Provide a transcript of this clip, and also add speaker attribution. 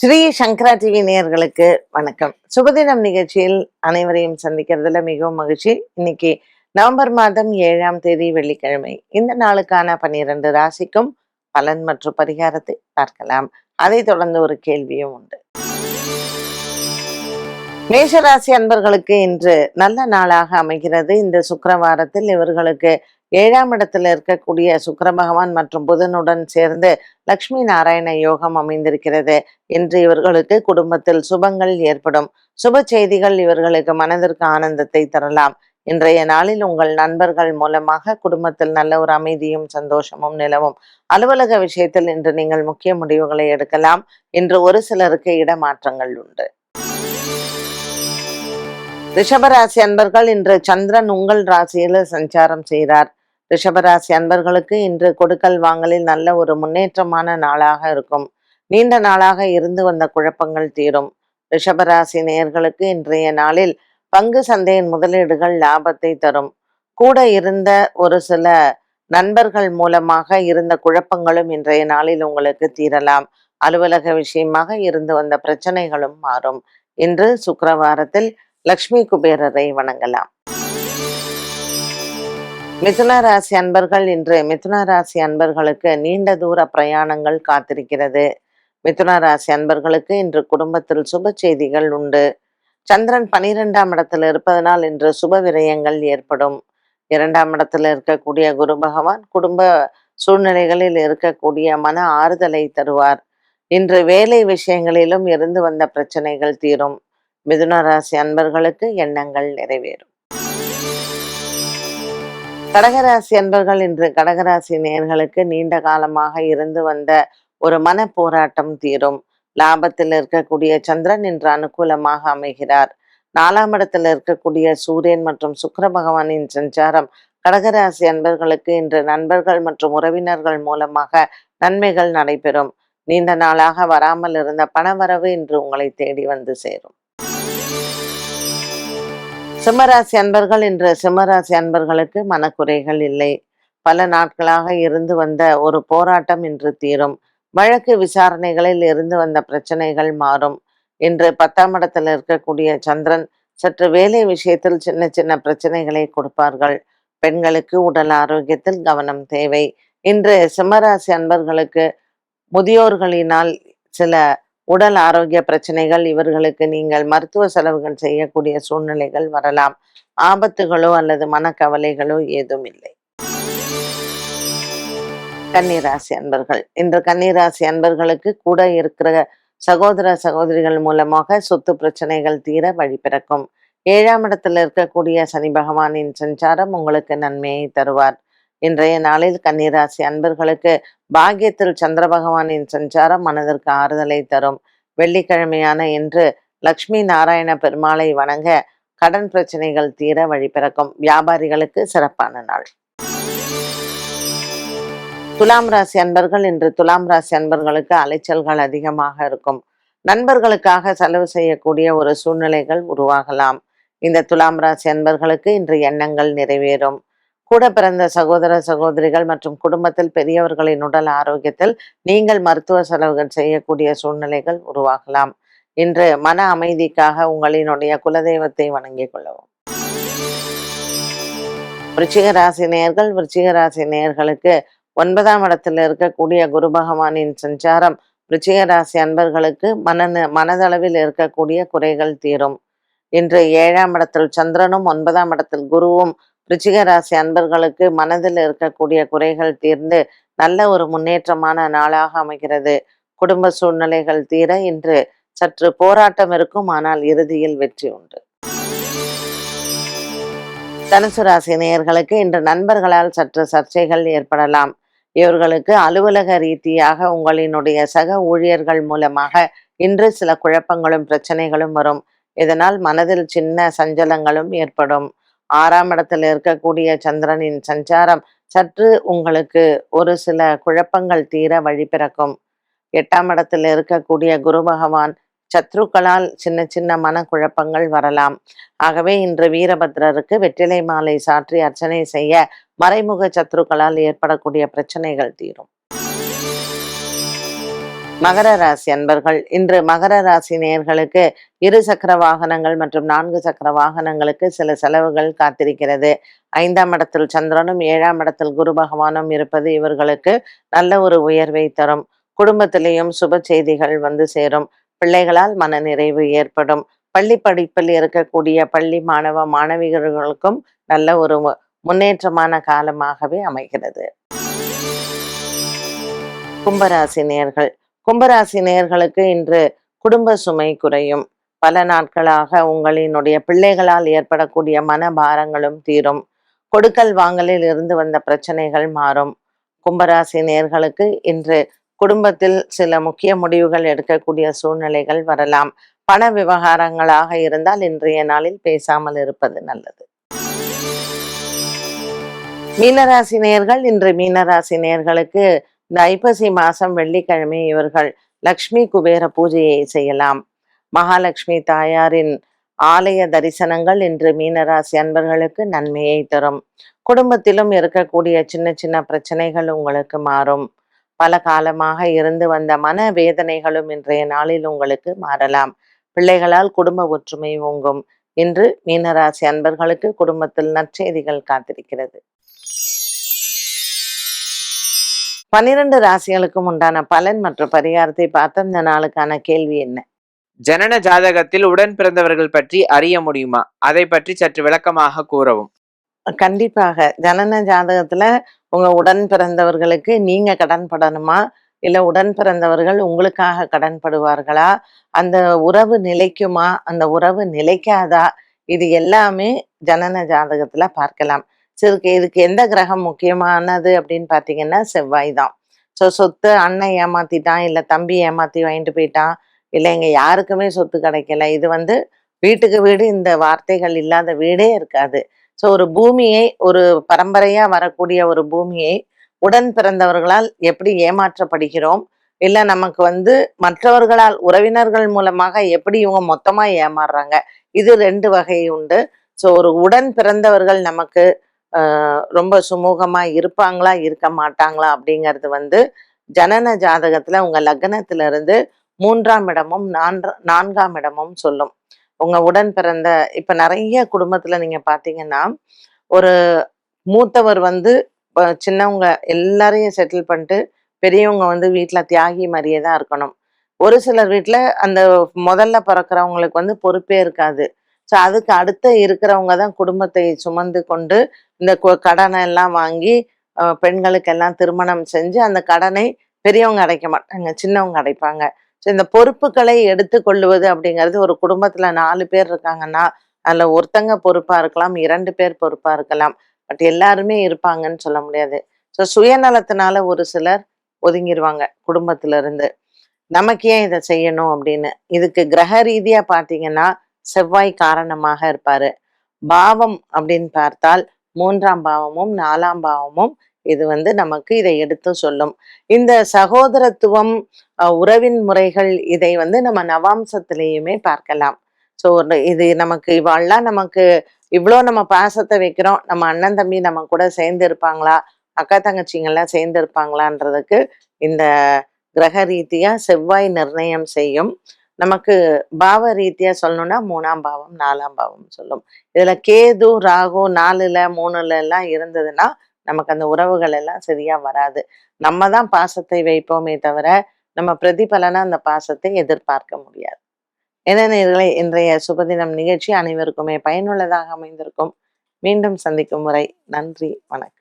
Speaker 1: ஸ்ரீ சங்கரா TV நேயர்களுக்கு வணக்கம். சுபதினம் நிகழ்ச்சியில் அனைவரையும் சந்திக்கிறதுல மிகவும் மகிழ்ச்சி. இன்னைக்கு நவம்பர் மாதம் ஏழாம் தேதி வெள்ளிக்கிழமை. இந்த நாளுக்கான பன்னிரண்டு ராசிக்கும் பலன் மற்றும் பரிகாரத்தை பார்க்கலாம். அதை தொடர்ந்து ஒரு கேள்வியும் உண்டு. மேஷராசி அன்பர்களுக்கு இன்று நல்ல நாளாக அமைகிறது. இந்த சுக்கரவாரத்தில் இவர்களுக்கு ஏழாம் இடத்தில் இருக்கக்கூடிய சுக்கர பகவான் மற்றும் புதனுடன் சேர்ந்து லக்ஷ்மி நாராயண யோகம் அமைந்திருக்கிறது. இன்று இவர்களுக்கு குடும்பத்தில் சுபங்கள் ஏற்படும். சுப செய்திகள் இவர்களுக்கு மனதிற்கு ஆனந்தத்தை தரலாம். இன்றைய நாளில் உங்கள் நண்பர்கள் மூலமாக குடும்பத்தில் நல்ல ஒரு அமைதியும் சந்தோஷமும் நிலவும். அலுவலக விஷயத்தில் இன்று நீங்கள் முக்கிய முடிவுகளை எடுக்கலாம். இன்று ஒரு சிலருக்கு இடமாற்றங்கள் உண்டு. ரிஷபராசி அன்பர்கள் இன்று சந்திரன் உங்கள் ராசியில சஞ்சாரம் செய்கிறார். ரிஷபராசி அன்பர்களுக்கு இன்று கொடுக்கல் வாங்கலில் நல்ல ஒரு முன்னேற்றமான நாளாக இருக்கும். நீண்ட நாளாக இருந்து வந்த குழப்பங்கள் தீரும். ரிஷபராசி நேயர்களுக்கு இன்றைய நாளில் பங்கு சந்தையின் முதலீடுகள் லாபத்தை தரும். கூட இருந்த ஒரு சில நண்பர்கள் மூலமாக இருந்த குழப்பங்களும் இன்றைய நாளில் உங்களுக்கு தீரலாம். அலுவலக விஷயமாக இருந்து வந்த பிரச்சனைகளும் மாறும். இன்று சுக்கரவாரத்தில் லக்ஷ்மி குபேரரை வணங்கலாம். மிதுன ராசி அன்பர்கள் இன்று மிதுன ராசி அன்பர்களுக்கு நீண்ட தூர பிரயாணங்கள் காத்திருக்கிறது. மிதுன ராசி அன்பர்களுக்கு இன்று குடும்பத்தில் சுப செய்திகள் உண்டு. சந்திரன் பனிரெண்டாம் இடத்தில் இருப்பதனால் இன்று சுப விரயங்கள் ஏற்படும். இரண்டாம் இடத்தில் இருக்கக்கூடிய குரு பகவான் குடும்ப சூழ்நிலைகளில் இருக்கக்கூடிய மன ஆறுதலை தருவார். இன்று வேலை விஷயங்களிலும் இருந்து வந்த பிரச்சனைகள் தீரும். மிதுன ராசி அன்பர்களுக்கு எண்ணங்கள் நிறைவேறும். கடகராசி அன்பர்கள் இன்று கடகராசி நேர்களுக்கு நீண்ட காலமாக இருந்து வந்த ஒரு மன போராட்டம் தீரும். லாபத்தில் இருக்கக்கூடிய சந்திரன் இன்று அனுகூலமாக அமைகிறார். நாலாம் இடத்தில் இருக்கக்கூடிய சூரியன் மற்றும் சுக்கர பகவானின் சஞ்சாரம் கடகராசி அன்பர்களுக்கு இன்று நண்பர்கள் மற்றும் உறவினர்கள் மூலமாக நன்மைகள் நடைபெறும். நீண்ட நாளாக வராமல் இருந்த பணவரவு இன்று உங்களை தேடி வந்து சேரும். சிம்மராசி அன்பர்கள் இன்று சிம்மராசி அன்பர்களுக்கு மனக்குறைகள் இல்லை. பல நாட்களாக இருந்து வந்த ஒரு போராட்டம் இன்று தீரும். வழக்கு விசாரணைகளில் இருந்து வந்த பிரச்சனைகள் மாறும். இன்று பத்தாம் இடத்தில் இருக்கக்கூடிய சந்திரன் சற்று வேலை விஷயத்தில் சின்ன சின்ன பிரச்சனைகளை கொடுப்பார்கள். பெண்களுக்கு உடல் ஆரோக்கியத்தில் கவனம் தேவை. இன்று சிம்மராசி அன்பர்களுக்கு முதியோர்களினால் சில உடல் ஆரோக்கிய பிரச்சனைகள் இவர்களுக்கு நீங்கள் மருத்துவ செலவுகள் செய்யக்கூடிய சூழ்நிலைகள் வரலாம். ஆபத்துகளோ அல்லது மனக்கவலைகளோ ஏதும் இல்லை கன்னிராசி அன்பர்கள் இன்று கன்னிராசி அன்பர்களுக்கு கூட இருக்கிற சகோதர சகோதரிகள் மூலமாக சொத்து பிரச்சனைகள் தீர வழி பிறக்கும். ஏழாம் இடத்தில் இருக்கக்கூடிய சனி பகவானின் சஞ்சாரம் உங்களுக்கு நன்மையை தருவார். இன்றைய நாளில் கன்னிராசி அன்பர்களுக்கு பாக்கியத்தில் சந்திர பகவானின் சஞ்சாரம் மனதிற்கு ஆறுதலை தரும். வெள்ளிக்கிழமையான இன்று லக்ஷ்மி நாராயண பெருமாளை வணங்க கடன் பிரச்சனைகள் தீர வழிபிறக்கும் வியாபாரிகளுக்கு சிறப்பான நாள். துலாம் ராசி அன்பர்கள் இன்று துலாம் ராசி அன்பர்களுக்கு அலைச்சல்கள் அதிகமாக இருக்கும். நண்பர்களுக்காக செலவு செய்யக்கூடிய ஒரு சூழ்நிலைகள் உருவாகலாம். இந்த துலாம் ராசி அன்பர்களுக்கு இன்று எண்ணங்கள் நிறைவேறும். கூட பிறந்த சகோதர சகோதரிகள் மற்றும் குடும்பத்தில் பெரியவர்களின் உடல் ஆரோக்கியத்தில் நீங்கள் மருத்துவ செலவுகள் செய்யக்கூடிய சூழ்நிலைகள் உருவாகலாம். இன்று மன அமைதிக்காக உங்களினுடைய குலதெய்வத்தை வணங்கிக் கொள்ளவும். விருச்சிக ராசி நேயர்கள் விருச்சிக ராசி நேயர்களுக்கு ஒன்பதாம் இடத்தில் இருக்கக்கூடிய குரு பகவானின் சஞ்சாரம் விருச்சிக ராசி அன்பர்களுக்கு மன மனதளவில் இருக்கக்கூடிய குறைகள் தீரும். இன்று ஏழாம் இடத்தில் சந்திரனும் ஒன்பதாம் இடத்தில் குருவும் ரிச்சிக ராசி அன்பர்களுக்கு மனதில் இருக்கக்கூடிய குறைகள் தீர்ந்து நல்ல ஒரு முன்னேற்றமான நாளாக அமைகிறது. குடும்ப சூழ்நிலைகள் தீர இன்று சற்று போராட்டம் இருக்கும் ஆனால் இறுதியில் வெற்றி உண்டு. தனுசு ராசி நேயர்களுக்கு இன்று நண்பர்களால் சற்று சர்ச்சைகள் ஏற்படலாம். இவர்களுக்கு அலுவலக ரீதியாக உங்களினுடைய சக ஊழியர்கள் மூலமாக இன்று சில குழப்பங்களும் பிரச்சனைகளும் வரும். இதனால் மனதில் சின்ன சஞ்சலங்களும் ஏற்படும். ஆறாம் இடத்தில் இருக்கக்கூடிய சந்திரனின் சஞ்சாரம் சற்று உங்களுக்கு ஒரு சில குழப்பங்கள் தீர வழி பிறக்கும். எட்டாம் இடத்தில் இருக்கக்கூடிய குரு பகவான் சத்ருக்களால் சின்ன சின்ன மனக்குழப்பங்கள் வரலாம். ஆகவே இன்று வீரபத்ரருக்கு வெற்றிலை மாலை சாற்றி அர்ச்சனை செய்ய மறைமுக சத்ருக்களால் ஏற்படக்கூடிய பிரச்சனைகள் தீரும். மகர ராசி அன்பர்கள் இன்று மகர ராசி நேர்களுக்கு இரு சக்கர வாகனங்கள் மற்றும் நான்கு சக்கர வாகனங்களுக்கு சில செலவுகள் காத்திருக்கிறது. ஐந்தாம் இடத்தில் சந்திரனும் ஏழாம் இடத்தில் குரு பகவானும் இருப்பது இவர்களுக்கு நல்ல ஒரு உயர்வை தரும். குடும்பத்திலேயும் சுப செய்திகள் வந்து சேரும். பிள்ளைகளால் மன நிறைவு ஏற்படும். பள்ளி படிப்பில் இருக்கக்கூடிய பள்ளி மாணவ மாணவிகளுக்கும் நல்ல ஒரு முன்னேற்றமான காலமாகவே அமைகிறது. கும்பராசி நேர்கள் கும்பராசி நேர்களுக்கு இன்று குடும்ப சுமை குறையும். பல நாட்களாக உங்களினுடைய பிள்ளைகளால் ஏற்படக்கூடிய மன பாரங்களும் தீரும். கொடுக்கல் வாங்கலில் இருந்து வந்த பிரச்சனைகள் மாறும். கும்பராசி நேர்களுக்கு இன்று குடும்பத்தில் சில முக்கிய முடிவுகள் எடுக்கக்கூடிய சூழ்நிலைகள் வரலாம். பண விவகாரங்களாக இருந்தால் இன்றைய நாளில் பேசாமல் இருப்பது நல்லது. மீனராசி நேர்கள் இன்று மீனராசி நேர்களுக்கு இந்த ஐப்பசி மாசம் வெள்ளிக்கிழமை இவர்கள் லக்ஷ்மி குபேர பூஜையை செய்யலாம். மகாலட்சுமி தாயாரின் ஆலய தரிசனங்கள் இன்று மீனராசி அன்பர்களுக்கு நன்மையை தரும். குடும்பத்திலும் இருக்கக்கூடிய சின்ன சின்ன பிரச்சனைகள் உங்களுக்கு மாறும். பல காலமாக இருந்து வந்த மன வேதனைகளும் இன்றைய நாளில் உங்களுக்கு மாறலாம். பிள்ளைகளால் குடும்ப ஒற்றுமை ஓங்கும். இன்று மீனராசி அன்பர்களுக்கு குடும்பத்தில் நற்செய்திகள் காத்திருக்கிறது. பன்னிரண்டு ராசிகளுக்கும் உண்டான பலன் மற்றும் பரிகாரத்தை பார்த்த இந்த நாளுக்கான கேள்வி என்ன?
Speaker 2: ஜனன ஜாதகத்தில் உடன் பிறந்தவர்கள் பற்றி அறிய முடியுமா? அதை பற்றி சற்று விளக்கமாக கூறவும்.
Speaker 1: கண்டிப்பாக. ஜனன ஜாதகத்துல உங்க உடன் பிறந்தவர்களுக்கு நீங்க கடன் படணுமா? இல்ல உடன் பிறந்தவர்கள் உங்களுக்காக கடன் படுவார்களா? அந்த உறவு நிலைக்குமா? அந்த உறவு நிலைக்காதா? இது எல்லாமே ஜனன ஜாதகத்துல பார்க்கலாம். சரி இதுக்கு எந்த கிரகம் முக்கியமானது அப்படின்னு பார்த்தீங்கன்னா செவ்வாய் தான். ஸோ சொத்து அண்ணன் ஏமாத்திட்டான் இல்லை தம்பி ஏமாத்தி வாங்கிட்டு போயிட்டான் இல்லை இங்கே யாருக்குமே சொத்து கிடைக்கல. இது வந்து வீட்டுக்கு வீடு இந்த வார்த்தைகள் இல்லாத வீடே இருக்காது. ஸோ ஒரு பூமியை ஒரு பரம்பரையாக வரக்கூடிய ஒரு பூமியை உடன் பிறந்தவர்களால் எப்படி ஏமாற்றப்படுகிறோம்? இல்லை நமக்கு வந்து மற்றவர்களால் உறவினர்கள் மூலமாக எப்படி இவங்க மொத்தமாக ஏமாறுறாங்க? இது ரெண்டு வகை உண்டு. ஸோ ஒரு உடன் பிறந்தவர்கள் நமக்கு ரொம்ப சுமூகமாக இருப்பாங்களா இருக்க மாட்டாங்களா அப்படிங்கிறது வந்து ஜனன ஜாதகத்தில் உங்கள் லக்னத்திலிருந்து மூன்றாம் இடமும் நான்கு நான்காம் இடமும் சொல்லும். உங்கள் உடன் பிறந்த இப்போ நிறைய குடும்பத்தில் நீங்கள் பார்த்தீங்கன்னா ஒரு மூத்தவர் வந்து சின்னவங்க எல்லாரையும் செட்டில் பண்ணிட்டு பெரியவங்க வந்து வீட்டில் தியாகி மாதிரியே தான் இருக்கணும். ஒரு சிலர் வீட்டில் அந்த முதல்ல பிறக்கிறவங்களுக்கு வந்து பொறுப்பே இருக்காது. ஸோ அதுக்கு அடுத்த இருக்கிறவங்க தான் குடும்பத்தை சுமந்து கொண்டு இந்த கடனை எல்லாம் வாங்கி பெண்களுக்கெல்லாம் திருமணம் செஞ்சு அந்த கடனை பெரியவங்க அடைக்க மாட்டாங்க சின்னவங்க அடைப்பாங்க. ஸோ இந்த பொறுப்புகளை எடுத்துக்கொள்ளுவது அப்படிங்கிறது ஒரு குடும்பத்தில் நாலு பேர் இருக்காங்கன்னா அதில் ஒருத்தங்க பொறுப்பாக இருக்கலாம் இரண்டு பேர் பொறுப்பாக இருக்கலாம். பட் எல்லாருமே இருப்பாங்கன்னு சொல்ல முடியாது. ஸோ சுயநலத்தினால ஒரு சிலர் ஒதுங்கிடுவாங்க குடும்பத்திலிருந்து. நமக்கு ஏன் இதை செய்யணும் அப்படின்னு? இதுக்கு கிரக ரீதியாக பார்த்தீங்கன்னா செவ்வாய் காரணமாக இருப்பாரு. பாவம் அப்படின்னு பார்த்தால் மூன்றாம் பாவமும் நாலாம் பாவமும் இது வந்து நமக்கு இதை எடுத்து சொல்லும். இந்த சகோதரத்துவம் உறவின் முறைகள் இதை வந்து நம்ம நவாம்சத்திலேயுமே பார்க்கலாம். ஸோ இது நமக்கு இவாள்லாம் நமக்கு இவ்வளோ நம்ம பாசத்தை வைக்கிறோம். நம்ம அண்ணன் தம்பி நம்ம கூட சேர்ந்து இருப்பாங்களா? அக்கா தங்கச்சிங்கெல்லாம் சேர்ந்து இருப்பாங்களான்றதுக்கு இந்த கிரக ரீதியா செவ்வாய் நிர்ணயம் செய்யும். நமக்கு பாவ ரீதியா சொல்லணும்னா மூணாம் பாவம் நாலாம் பாவம் சொல்லும். இதுல கேது ராகு நாலுல மூணுல எல்லாம் இருந்ததுன்னா நமக்கு அந்த உறவுகள் எல்லாம் சரியா வராது. நம்ம தான் பாசத்தை வைப்போமே தவிர நம்ம பிரதிபலனா அந்த பாசத்தை எதிர்பார்க்க முடியாது. என்ன இன்றைய சுபதினம் நிகழ்ச்சி அனைவருக்குமே பயனுள்ளதாக அமைந்திருக்கும். மீண்டும் சந்திக்கும் முறை. நன்றி வணக்கம்.